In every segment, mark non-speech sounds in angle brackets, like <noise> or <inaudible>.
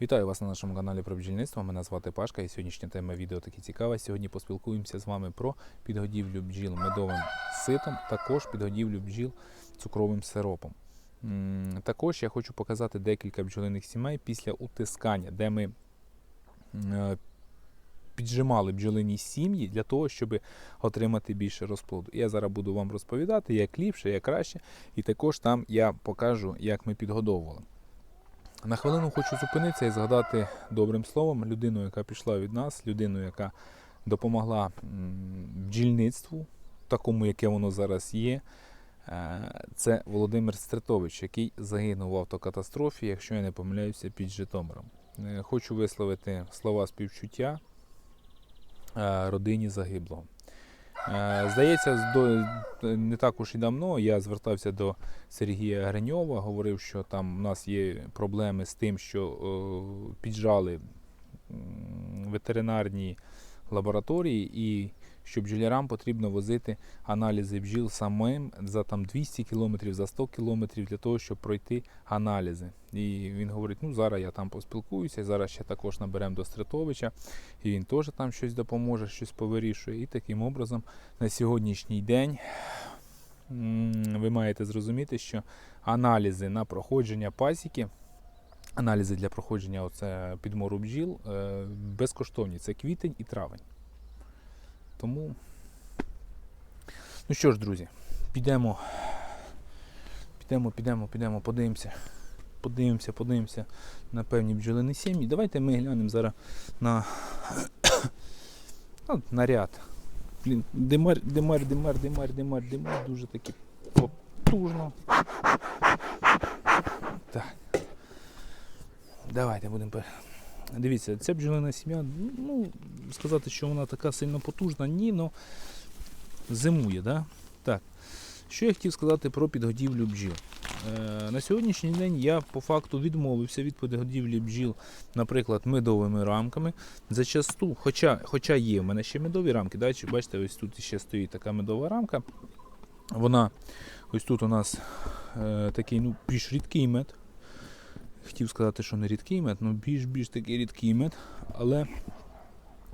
Вітаю вас на нашому каналі про бджільництво. Мене звати Пашка і сьогоднішня тема відео таки цікава. Сьогодні поспілкуємося з вами про підгодівлю бджіл медовим ситом, також підгодівлю бджіл цукровим сиропом. Також я хочу показати декілька бджолиних сімей після утискання, де ми е, піджимали бджолині сім'ї для того, щоб отримати більше розплоду. Я зараз буду вам розповідати, як ліпше, як краще, і також там я покажу, як ми підгодовували. На хвилину хочу зупинитися і згадати добрим словом людину, яка пішла від нас, людину, яка допомогла бджільництву, такому, яке воно зараз є. Е, Це Володимир Стритович, який загинув в автокатастрофі, якщо я не помиляюся, під Житомиром. Е, Хочу висловити слова співчуття е, родині загиблого. Е, Здається, не так уж і давно я звертався до Сергія Гриньова, говорив, що там у нас є проблеми з тим, що е, піджали ветеринарні лабораторії, і що бджолярам потрібно возити аналізи бджіл самим за там 200 кілометрів, за 100 кілометрів для того, щоб пройти аналізи. І він говорить: ну зараз я там поспілкуюся, зараз ще також наберемо до Стритовича, і він теж там щось допоможе, щось повирішує. І таким образом на сьогоднішній день ви маєте зрозуміти, що аналізи на проходження пасіки, аналізи для проходження оце підмору бджіл е, безкоштовні. Це квітень і травень. Тому, ну що ж, друзі, підемо, підемо, підемо, підемо, подивимося. Подивимося, подивимося на певні бджолини сім'ї. Давайте ми глянемо зараз на, <coughs> ну, на ряд. Блін, димар, димар, димар, димар, димар, димар, дуже таки потужно. Так. Давайте будемо. Дивіться, ця бджолина сім'я, ну, сказати, що вона така сильно потужна, ні, але зимує, да? Так. Що я хотів сказати про підгодівлю бджіл. Е, на сьогоднішній день я по факту відмовився від підгодівлі бджіл, наприклад, медовими рамками. Зачасту, хоча, хоча є в мене ще медові рамки, да, бачите, ось тут ще стоїть така медова рамка. Вона ось тут у нас е, такий ну, більш рідкий мед. Хотів сказати, що не рідкий мед, але більш-більш такий рідкий мед. Але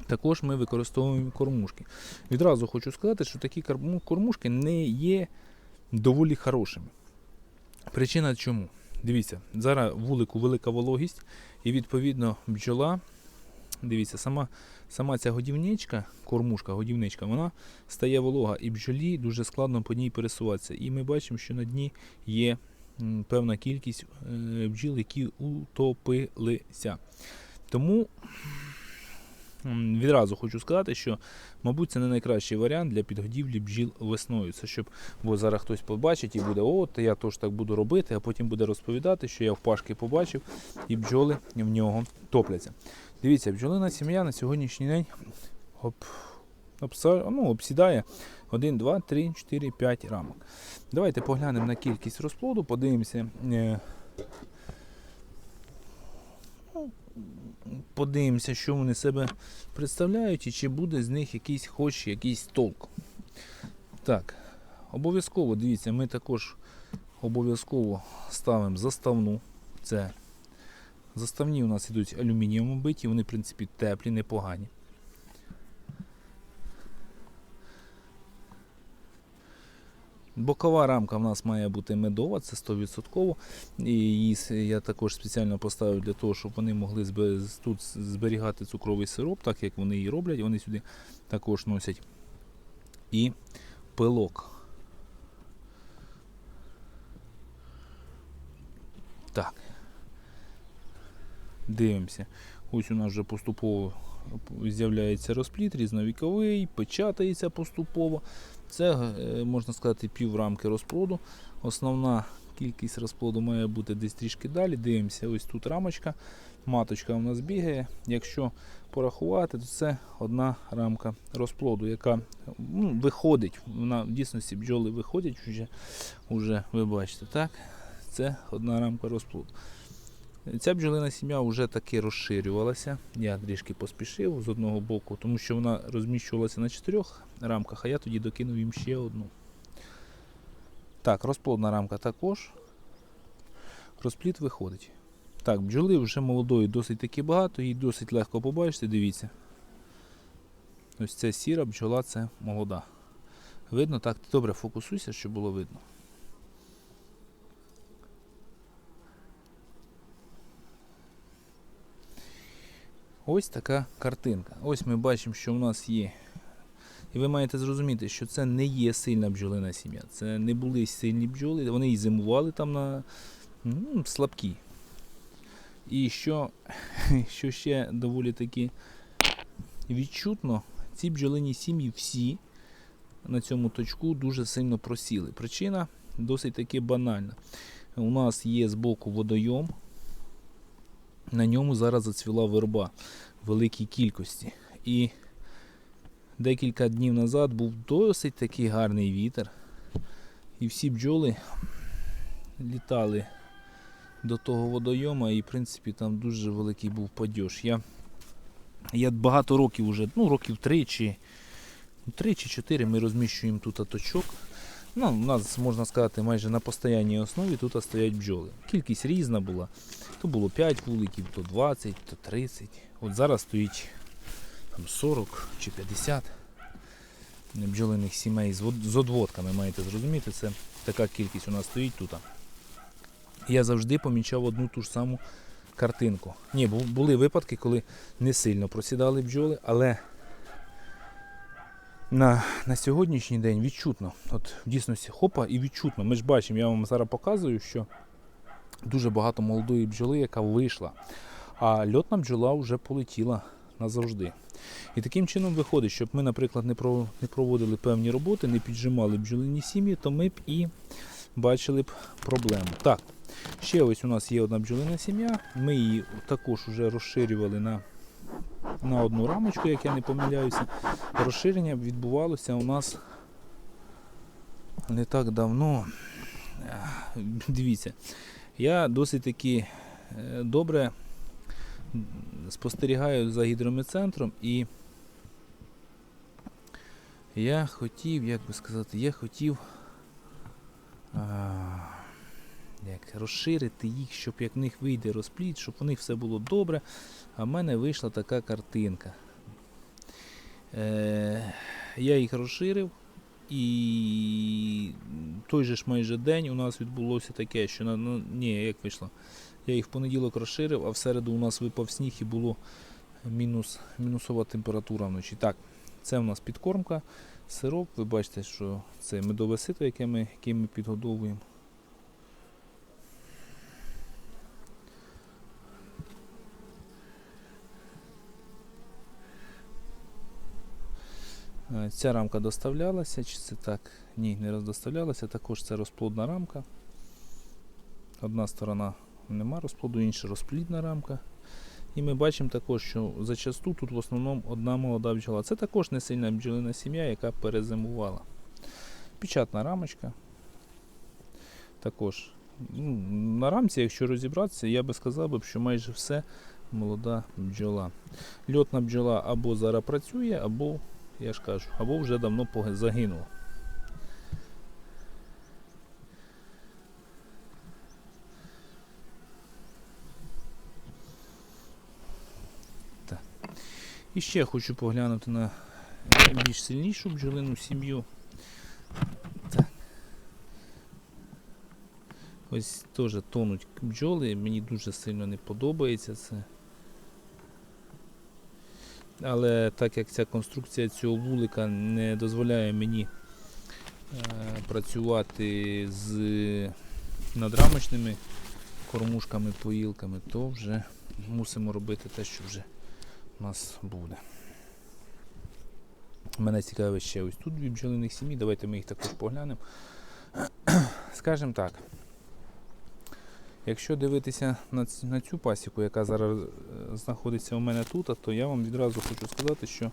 також ми використовуємо кормушки. Відразу хочу сказати, що такі кормушки не є доволі хорошими. Причина чому? Дивіться, зараз вулику велика вологість, і відповідно бджола. Дивіться, сама, сама ця годівничка, кормушка, годівничка, вона стає волога, і бджолі дуже складно по ній пересуватися. І ми бачимо, що на дні є певна кількість е, бджіл, які утопилися. Тому відразу хочу сказати, що, мабуть, це не найкращий варіант для підгодівлі бджіл весною. Це щоб бо зараз хтось побачить і буде, от я теж так буду робити, а потім буде розповідати, що я в Пашки побачив, і бджоли в нього топляться. Дивіться, бджолина сім'я на сьогоднішній день обса- ну, обсідає 1, 2, 3, 4, 5 рамок. Давайте поглянемо на кількість розплоду, подивимося. е, ну, Подивимося, що вони себе представляють і чи буде з них якийсь хоч якийсь толк. Так, обов'язково, дивіться, ми також обов'язково ставимо заставну. Це заставні у нас йдуть алюмінієвом биті, вони, в принципі, теплі, непогані. Бокова рамка в нас має бути медова, це 100%. І її я також спеціально поставив для того, щоб вони могли тут зберігати цукровий сироп, так як вони і роблять. Вони сюди також носять і пилок. Так. Дивимося. Ось у нас вже поступово з'являється розпліт, різновіковий, печатається поступово. Це, е, можна сказати, пів рамки розплоду. Основна кількість розплоду має бути десь трішки далі. Дивимося, ось тут рамочка. Маточка у нас бігає. Якщо порахувати, то це одна рамка розплоду, яка ну, виходить. Вона в дійсності бджоли виходять вже, вже ви бачите, так? Це одна рамка розплоду. Ця бджолина сім'я вже таки розширювалася. Я трішки поспішив з одного боку, тому що вона розміщувалася на чотирьох рамках, а я тоді докинув їм ще одну. Так, розплодна рамка також. Розпліт виходить. Так, бджоли вже молодої досить таки багато, її досить легко побачити, дивіться. Ось це сіра бджола, це молода. Видно, так, добре фокусуйся, щоб було видно. Ось така картинка. Ось ми бачимо, що в нас є. І ви маєте зрозуміти, що це не є сильна бджолина сім'я. Це не були сильні бджоли, вони і зимували там на ну, слабкі. І що, <laughs> що ще доволі таки відчутно, ці бджолині сім'ї всі на цьому точку дуже сильно просіли. Причина досить таки банальна. У нас є збоку водойом, на ньому зараз зацвіла верба в великій кількості. І декілька днів назад був досить такий гарний вітер. І всі бджоли літали до того водойома, і в принципі там дуже великий був падеж. Я, я багато років вже, ну років три чи, три чи чотири ми розміщуємо тут точок. Ну, у нас, можна сказати, майже на постійній основі тут стоять бджоли. Кількість різна була. То було 5 вуликів, то 20, то 30. От зараз стоїть там, 40 чи 50 бджолиних сімей з одводками, маєте зрозуміти, це така кількість у нас стоїть тут. Я завжди помічав одну ту ж саму картинку. Ні, були випадки, коли не сильно просідали бджоли, але на, на сьогоднішній день відчутно. От в дійсності хопа і відчутно. Ми ж бачимо, я вам зараз показую, що дуже багато молодої бджоли, яка вийшла. А льотна бджола вже полетіла назавжди. І таким чином виходить, щоб ми, наприклад, не про- не проводили певні роботи, не піджимали бджолині сім'ї, то ми б і бачили б проблему. Так, ще ось у нас є одна бджолина сім'я. Ми її також вже розширювали на, на одну рамочку, як я не помиляюся. Розширення відбувалося у нас не так давно. Дивіться, я досить таки е, добре спостерігаю за гідрометцентром і я хотів, як би сказати, я хотів як, розширити їх, щоб як в них вийде розпліт, щоб у них все було добре. А в мене вийшла така картинка. Е, я їх розширив, і той же ж майже день у нас відбулося таке, що на, ну, ні, як вийшло. Я їх в понеділок розширив, а в середу у нас випав сніг і було мінус, мінусова температура вночі. Так, це у нас підкормка, сироп. Ви бачите, що це медове сито, яке ми, яке ми підгодовуємо. Ця рамка доставлялася, чи це так? Ні, не роздоставлялася. Також це розплодна рамка. Одна сторона нема розплоду, інша розплідна рамка. І ми бачимо також, що зачасту тут в основному одна молода бджола. Це також не сильна бджолина сім'я, яка перезимувала. Печатна рамочка. Також ну, на рамці, якщо розібратися, я би сказав, що майже все молода бджола. Льотна бджола або зараз працює, або, я ж кажу, або вже давно. Так. І ще хочу поглянути на більш сильнішу бджолину сім'ю. Ось теж тонуть бджоли, мені дуже сильно не подобається це. Але так як ця конструкція цього вулика не дозволяє мені е, працювати з надрамочними кормушками, поїлками, то вже мусимо робити те, що вже у нас буде. Мене цікавить ще ось тут дві бджолиних сім'ї. Давайте ми їх також поглянемо. <clears throat> Скажімо так. Якщо дивитися на, цю пасіку, яка зараз е, знаходиться у мене тут, то я вам відразу хочу сказати, що,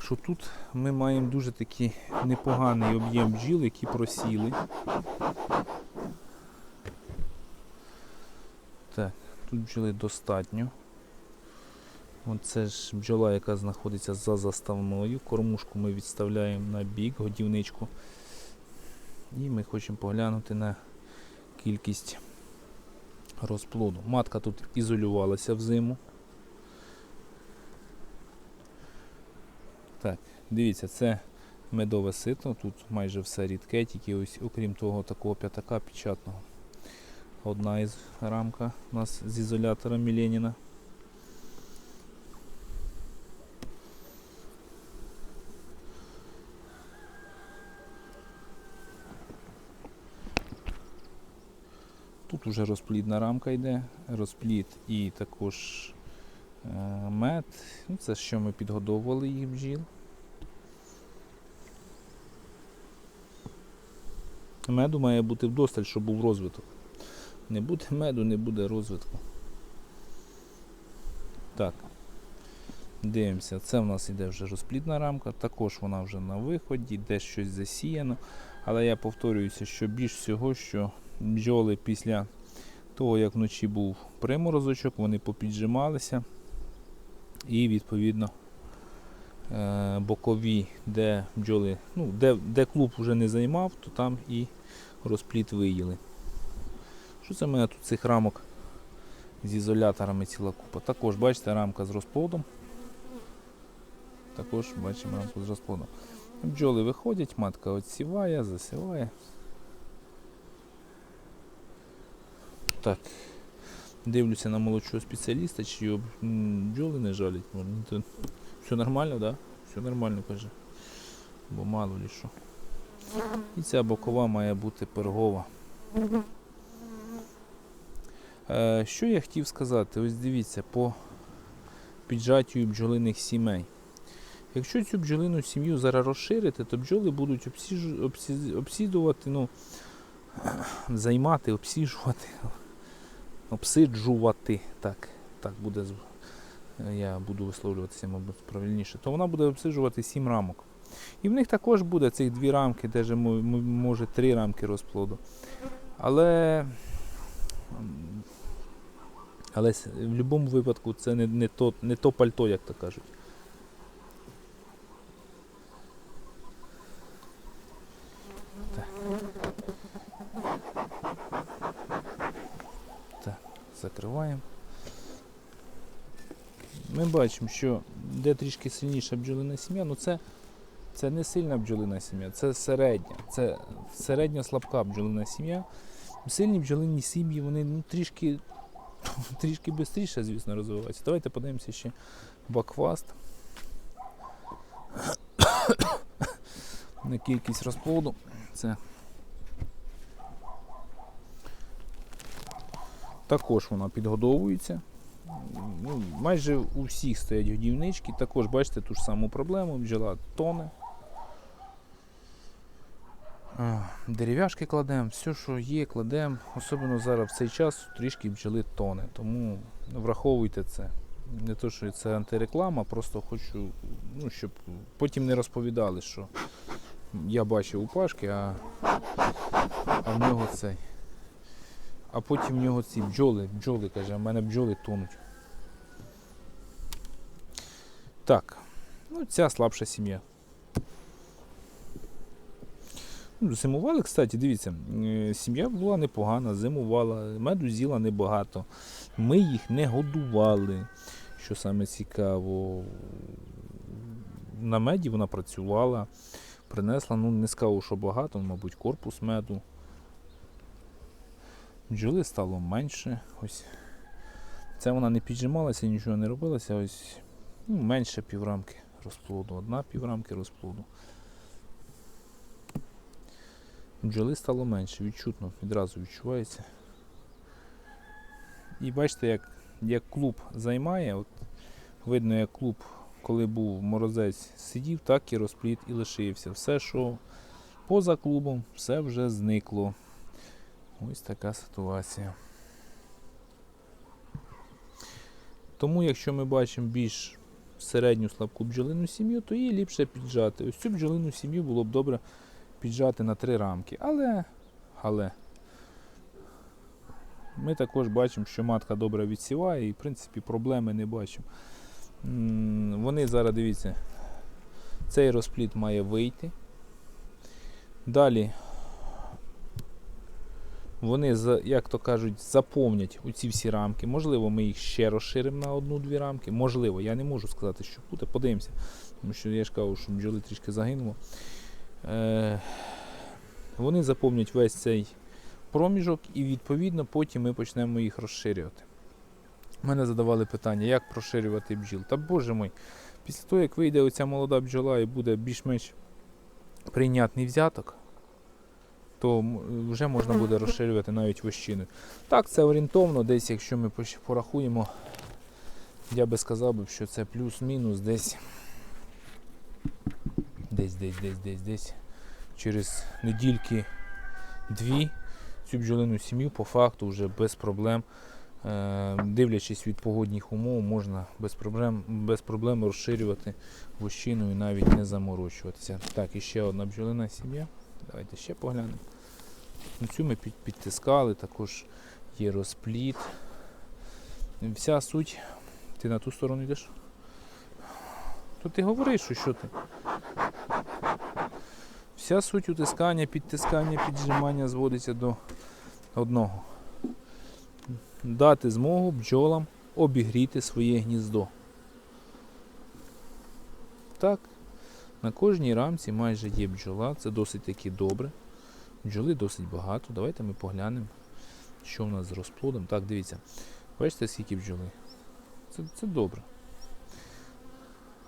що тут ми маємо дуже такий непоганий об'єм бджіл, які просіли. Так, тут бджоли достатньо. Оце ж бджола, яка знаходиться за заставною. Кормушку ми відставляємо на бік, годівничку. І ми хочемо поглянути на кількість розплоду. Матка тут ізолювалася взиму. Так, дивіться, це медове сито, тут майже все рідке, тільки ось, окрім того такого п'ятака печатного. Одна із рамка у нас з ізолятора Міленіна. Тут уже розплідна рамка йде, розплід і також е, мед. Ну, це що ми підгодовували їх бджіл. Меду має бути вдосталь, щоб був розвиток. Не буде меду, не буде розвитку. Так. Дивимося, це в нас іде вже розплідна рамка, також вона вже на виході, десь щось засіяно. Але я повторююся, що більш всього, що бджоли після того, як вночі був приморозочок, вони попіджималися. І відповідно е, бокові, де бджоли, ну, де, де клуб вже не займав, то там і розпліт виїли. Що це в мене тут цих рамок з ізоляторами ціла купа? Також, бачите, рамка з розплодом. Також бачимо рамку з розплодом. Бджоли виходять, матка відсіває, засіває. Так. Дивлюся на молодшого спеціаліста, чи його бджоли не жалять. Може, Все нормально? Да? Все нормально, каже. Бо мало ли що. І ця бокова має бути пергова. Е, що я хотів сказати? Ось дивіться, по піджаттю бджолиних сімей. Якщо цю бджолину сім'ю зараз розширити, то бджоли будуть обсіжу, обсі, обсідувати, ну, <clears throat> займати, обсіжувати, обсиджувати. Так, так буде я буду висловлюватися, мабуть, правильніше, то вона буде обсиджувати 7 рамок. І в них також буде цих дві рамки, де може три рамки розплоду. Але, але в будь-якому випадку це не, не, то, не то пальто, як то кажуть. Так, закриваємо. Ми бачимо, що де трішки сильніша бджолина сім'я, ну це, це не сильна бджолина сім'я, це середня. Це середня слабка бджолина сім'я. Сильні бджолині сім'ї, вони ну, трішки, <laughs> трішки швидше, звісно, розвиваються. Давайте подивимося ще бакфаст. <coughs> На кількість розплоду. Це також вона підгодовується. Ну, майже у всіх стоять годівнички. Також бачите ту ж саму проблему, бджола тоне. Дерев'яшки кладемо, все, що є, кладемо. Особливо зараз в цей час трішки бджоли тоне. Тому враховуйте це. Не то, що це антиреклама, просто хочу, ну, щоб потім не розповідали, що я бачив у Пашки, а, а в нього цей. А потім в нього ці бджоли, бджоли, каже, в мене бджоли тонуть. Так, ну ця слабша сім'я. Ну, Зимували, кстати, дивіться, е, сім'я була непогана, зимувала, меду з'їла небагато. Ми їх не годували, що саме цікаво. На меді вона працювала, принесла, ну не скажу, що багато, мабуть, корпус меду. Бджоли стало менше. Ось. Це вона не піджималася, нічого не робилося. Ось ну, менше піврамки розплоду, одна піврамки розплоду. Бджоли стало менше, відчутно, відразу відчувається. І бачите, як, як клуб займає, от, видно, як клуб, коли був морозець, сидів, так і розплід і лишився. Все, що поза клубом, все вже зникло. Ось така ситуація. Тому, якщо ми бачимо більш середню слабку бджолину сім'ю, то її ліпше піджати. Ось цю бджолину сім'ю було б добре піджати на три рамки. Але, але ми також бачимо, що матка добре відсіває і, в принципі, проблеми не бачимо. Вони зараз, дивіться, цей розплід має вийти. Далі Вони, як то кажуть, заповнять оці всі рамки. Можливо, ми їх ще розширимо на одну-дві рамки. Можливо, я не можу сказати, що буде. Подивимося. Тому що я ж кажу, що бджоли трішки загинуло. Е, вони заповнять весь цей проміжок і відповідно потім ми почнемо їх розширювати. Мене задавали питання, як розширювати бджіл. Та боже мой, після того, як вийде оця молода бджола і буде більш-менш прийнятний взяток, то вже можна буде розширювати навіть вощиною. Так, це орієнтовно, десь, якщо ми порахуємо, я би сказав, що це плюс-мінус десь, десь, десь, десь, десь, десь через недільки дві цю бджолину сім'ю по факту вже без проблем, е, дивлячись від погодних умов, можна без проблем, без проблем розширювати вощину і навіть не заморочуватися. Так, і ще одна бджолина сім'я. Давайте ще поглянемо. Цю ми під, підтискали, також є розпліт. Вся суть. Ти на ту сторону йдеш? То ти говориш, що, що ти? Вся суть утискання, підтискання, піджимання зводиться до одного. Дати змогу бджолам обігріти своє гніздо. Так, на кожній рамці майже є бджола, це досить таки добре. Бджоли досить багато. Давайте ми поглянемо, що в нас з розплодом. Так, дивіться. Бачите, скільки бджоли? Це, це добре.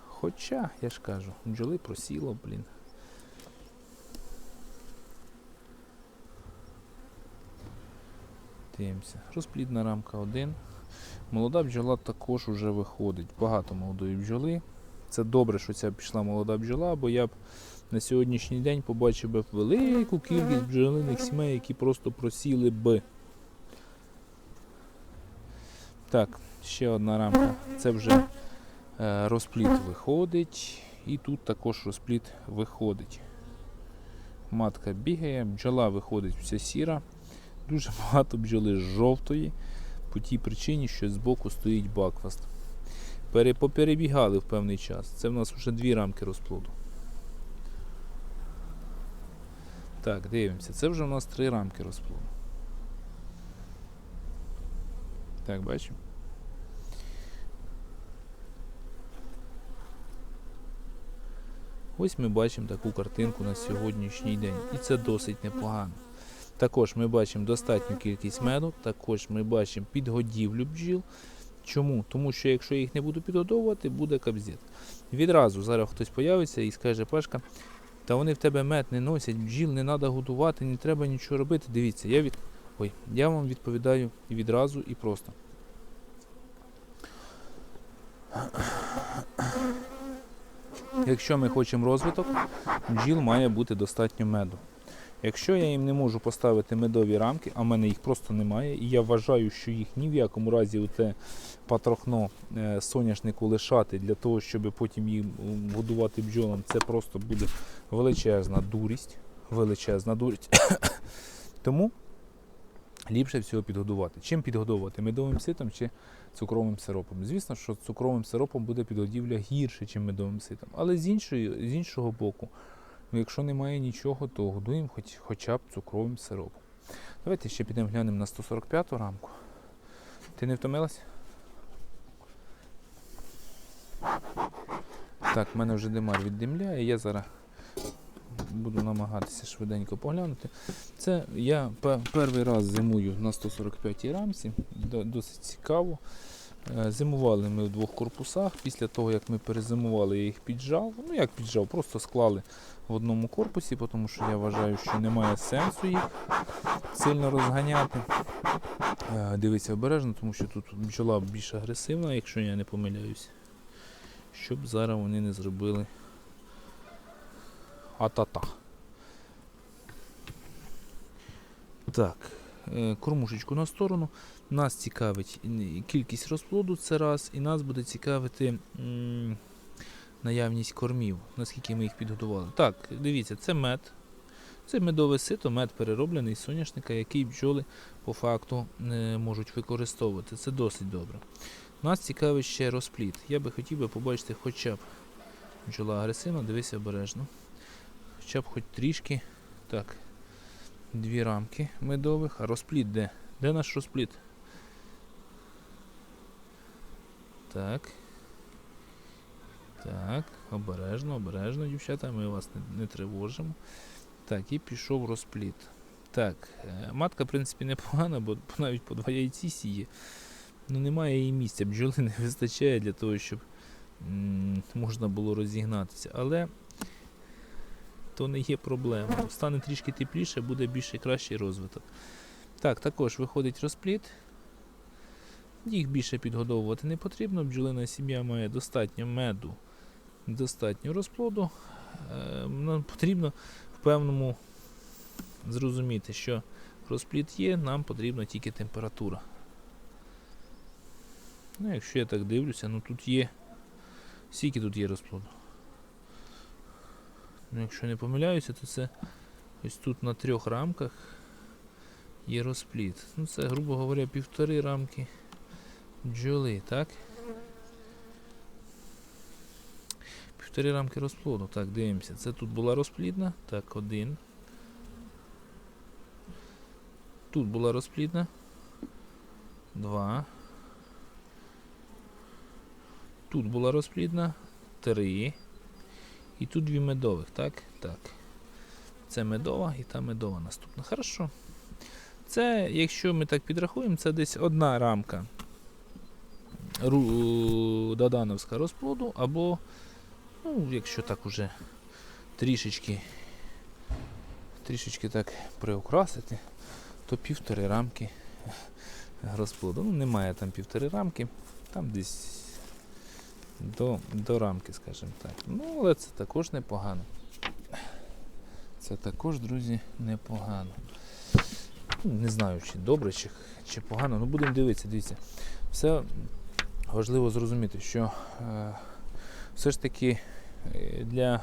Хоча, я ж кажу, бджоли просіло, блін. Дивимося. Розплідна рамка 1. Молода бджола також вже виходить. Багато молодої бджоли. Це добре, що ця пішла молода бджола, бо я б на сьогоднішній день побачив би велику кількість бджолиних сімей, які просто просіли би. Так, ще одна рамка. Це вже е, розпліт виходить. І тут також розпліт виходить. Матка бігає, бджола виходить вся сіра. Дуже багато бджоли жовтої, по тій причині, що збоку стоїть бакфаст. Пере, поперебігали в певний час. Це в нас вже дві рамки розплоду. Так, дивимося. Це вже в нас три рамки розплоду. Так, бачимо. Ось ми бачимо таку картинку на сьогоднішній день. І це досить непогано. Також ми бачимо достатню кількість меду, також ми бачимо підгодівлю бджіл. Чому? Тому що якщо я їх не буду підгодовувати, буде кабзет. Відразу зараз хтось появиться і скаже, Пашка, та вони в тебе мед не носять, бджіл не треба годувати, не треба нічого робити. Дивіться, я від... Ой, я вам відповідаю відразу, і просто. Якщо ми хочемо розвиток, бджіл має бути достатньо меду. Якщо я їм не можу поставити медові рамки, а в мене їх просто немає, і я вважаю, що їх ні в якому разі у те патрохно е, соняшнику лишати для того, щоб потім їм годувати бджолам, це просто буде величезна дурість. Величезна дурість. <coughs> Тому ліпше всього підгодувати. Чим підгодовувати? Медовим ситом чи цукровим сиропом? Звісно, що цукровим сиропом буде підгодівля гірше, ніж медовим ситом. Але з, іншої, з іншого боку, ну, якщо немає нічого, то годуємо хоч, хоча б цукровим сиропом. Давайте ще підемо глянемо на 145 рамку. Ти не втомилась? Так, в мене вже димар віддимляє, я зараз буду намагатися швиденько поглянути. Це я пе- перший раз зимую на 145 рамці, до- досить цікаво. Е, Зимували ми в двох корпусах. Після того, як ми перезимували, я їх піджав. Ну як піджав, просто склали в одному корпусі, тому що я вважаю, що немає сенсу їх сильно розганяти. Е, Дивіться обережно, тому що тут бджола більш агресивна, якщо я не помиляюсь. Щоб зараз вони не зробили а-та-та. Так, кормушечку на сторону. Нас цікавить кількість розплоду, це раз, і нас буде цікавити наявність кормів, наскільки ми їх підготували. Так, дивіться, це мед. Це медове сито, мед перероблений з соняшника, який бджоли по факту е, можуть використовувати. Це досить добре. Нас цікавить ще розпліт. Я би хотів би побачити хоча б бджола агресивна, дивися обережно. Хоча б хоч трішки. Так. Дві рамки медових. А розпліт де? Де наш розпліт? Так. Так, обережно, обережно, дівчата, ми вас не, не тривожимо. Так, і пішов розпліт. Так, е, матка, в принципі, непогана, бо <laughs> навіть по два яйці сіє. Ну немає її місця, бджоли <laughs> не вистачає для того, щоб м, можна було розігнатися. Але то не є проблема. Стане трішки тепліше, буде більше кращий розвиток. Так, також виходить розпліт. Їх більше підгодовувати не потрібно. Бджолина сім'я має достатньо меду, достатньо розплоду. Е, Нам потрібно в певному зрозуміти, що розпліт є, нам потрібна тільки температура. Ну, якщо я так дивлюся, ну тут є. Скільки тут є розплоду? Ну, якщо не помиляюся, то це ось тут на трьох рамках є розпліт. Ну, це, грубо говоря, півтори рамки бджоли, так? Півтори рамки розплоду. Так, дивимося. Це тут була розплідна. Так, один. Тут була розплідна. Два. Тут була розплідна. Три. І тут дві медових, так? Так. Це медова і та медова наступна. Хорошо. Це, якщо ми так підрахуємо, це десь одна рамка додановська розплоду, або, ну, якщо так уже трішечки, трішечки так приукрасити, то півтори рамки розплоду. Ну, немає там півтори рамки, там десь до, до рамки, скажімо так. Ну, але це також непогано. Це також, друзі, непогано. Не знаю, чи добре, чи, чи погано. Ну будемо дивитися, дивіться. Все важливо зрозуміти, що е, все ж таки е, для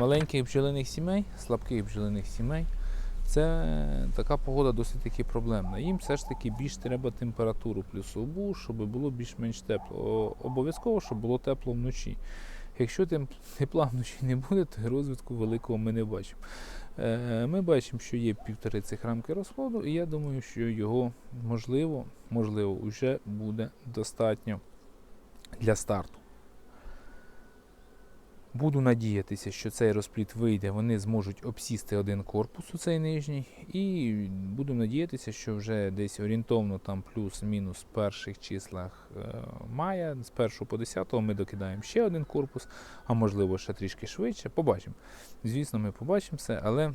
маленьких бджолиних сімей, слабких бджолиних сімей, це така погода досить таки проблемна. Їм все ж таки більш треба температуру плюсову, щоб було більш-менш тепло. Обов'язково, щоб було тепло вночі. Якщо тепла вночі не буде, то розвитку великого ми не бачимо. Е, Ми бачимо, що є півтори цих рамки розходу, і я думаю, що його можливо, можливо, вже буде достатньо для старту. Буду надіятися, що цей розпліт вийде, вони зможуть обсісти один корпус у цей нижній. І буду надіятися, що вже десь орієнтовно там плюс-мінус в перших числах е, мая, з 1 по 10 ми докидаємо ще один корпус, а можливо ще трішки швидше. Побачимо. Звісно, ми побачимо все, але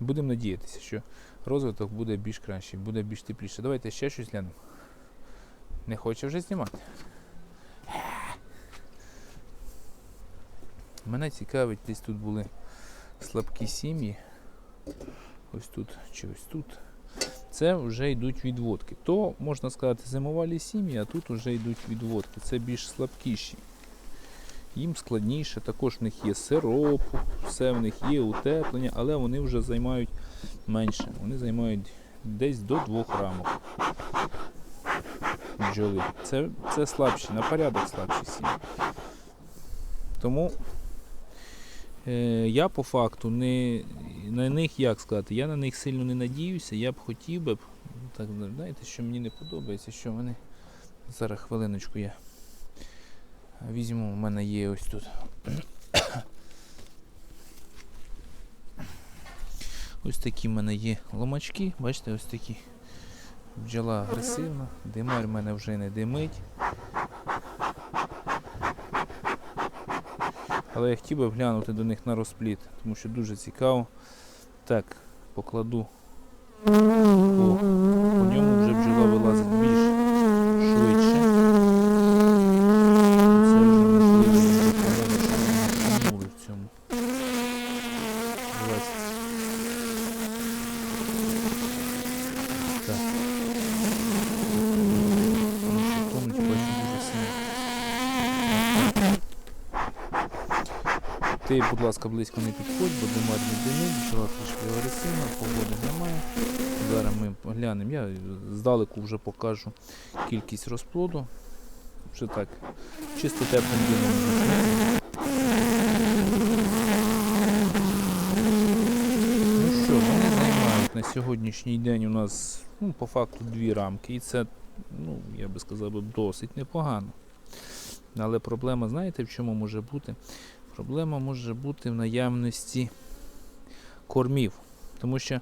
будемо надіятися, що розвиток буде більш кращий, буде більш тепліше. Давайте ще щось глянемо. Не хоче вже знімати. Мене цікавить, десь тут були слабкі сім'ї. Ось тут чи ось тут. Це вже йдуть відводки. То, можна сказати, зимувалі сім'ї, а тут вже йдуть відводки. Це більш слабкіші. Їм складніше, також в них є сиропу, все в них є утеплення, але вони вже займають менше. Вони займають десь до двох рамок. Бджоли. Це, це слабші, на порядок слабші сім'ї. Тому я по факту не на них, як сказати, я на них сильно не надіюся. Я б хотів би, так знаєте, що мені не подобається, що вони. Зараз хвилиночку я візьму, у мене є ось тут. Ось такі в мене є ломачки, бачите, ось такі. Бджола агресивна, димар в мене вже не димить. Але я хотів би глянути до них на розпліт, тому що дуже цікаво. Так, покладу по, по ньому вже бджола вилазить більш швидше. Це вже можливо я по-моєму, що вони шумнули в цьому. Ось. Так. Тому що тонуть, бачу, дуже сильно. Ти, будь ласка, близько не підходь, бо димар не димить, бджола трішки агресивна, погоди немає. Зараз ми глянемо, я здалеку вже покажу кількість розплоду. Вже так, чисто теплим димом. Ну що, вони займають на сьогоднішній день у нас ну, по факту дві рамки. І це, ну, я би сказав, досить непогано. Але проблема, знаєте, в чому може бути? Проблема може бути в наявності кормів. Тому що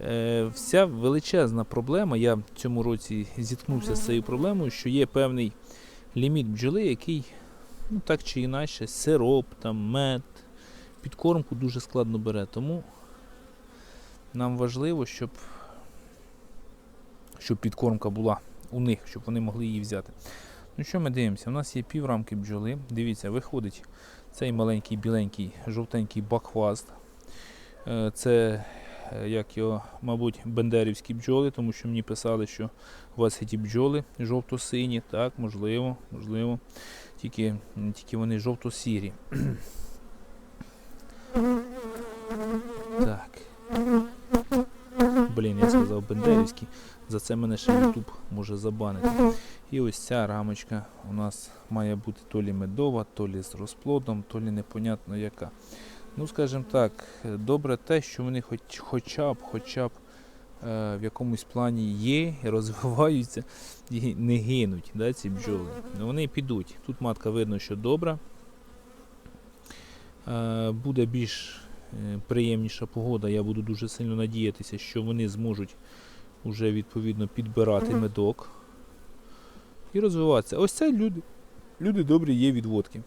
е, вся величезна проблема, я в цьому році зіткнувся з цією проблемою, що є певний ліміт бджоли, який ну, так чи інакше, сироп, там, мед, підкормку дуже складно бере. Тому нам важливо, щоб, щоб підкормка була у них, щоб вони могли її взяти. Ну що ми дивимося? У нас є піврамки бджоли. Дивіться, виходить цей маленький біленький жовтенький бакхваст. Е, Це, е, як його, мабуть, бендерівські бджоли, тому що мені писали, що у вас є ті бджоли жовто-сині. Так, можливо, можливо. Тільки, тільки вони жовто-сірі. <clears throat> так. Блін, я сказав бендерівські. За це мене ще YouTube може забанити. І ось ця рамочка у нас має бути то лі медова, то лі з розплодом, то лі непонятно яка. Ну, скажімо так, добре те, що вони хоч, хоча б, хоча б е, в якомусь плані є, розвиваються і не гинуть да, ці бджоли. Ну, Вони підуть. Тут матка видно, що добра. Е, буде більш приємніша погода. Я буду дуже сильно надіятися, що вони зможуть вже відповідно підбирати медок і розвиватися. Ось це люди. Люди добрі є відводки.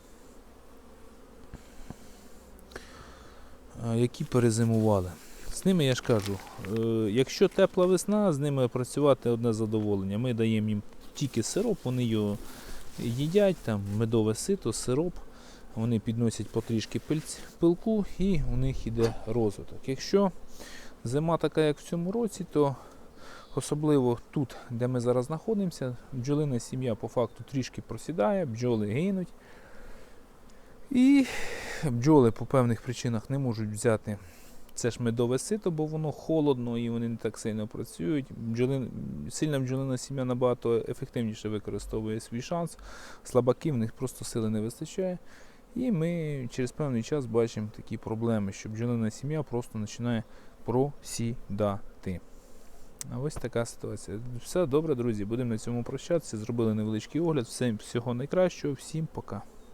Які перезимували. З ними я ж кажу, е, якщо тепла весна, з ними працювати одне задоволення. Ми даємо їм тільки сироп, вони його їдять, там медове сито, сироп, вони підносять потрішки пилку і у них йде розвиток. Якщо зима така, як в цьому році, то Особливо тут, де ми зараз знаходимося, бджолина сім'я по факту трішки просідає, бджоли гинуть. І бджоли по певних причинах не можуть взяти це ж медове сито, бо воно холодно і вони не так сильно працюють. Бджолин, сильна бджолина сім'я набагато ефективніше використовує свій шанс. Слабаки в них просто сили не вистачає. І ми через певний час бачимо такі проблеми, що бджолина сім'я просто починає просідати. А ось така ситуація. Все добре, друзі. Будемо на цьому прощатися. Зробили невеличкий огляд. Всім всього найкращого, всім пока.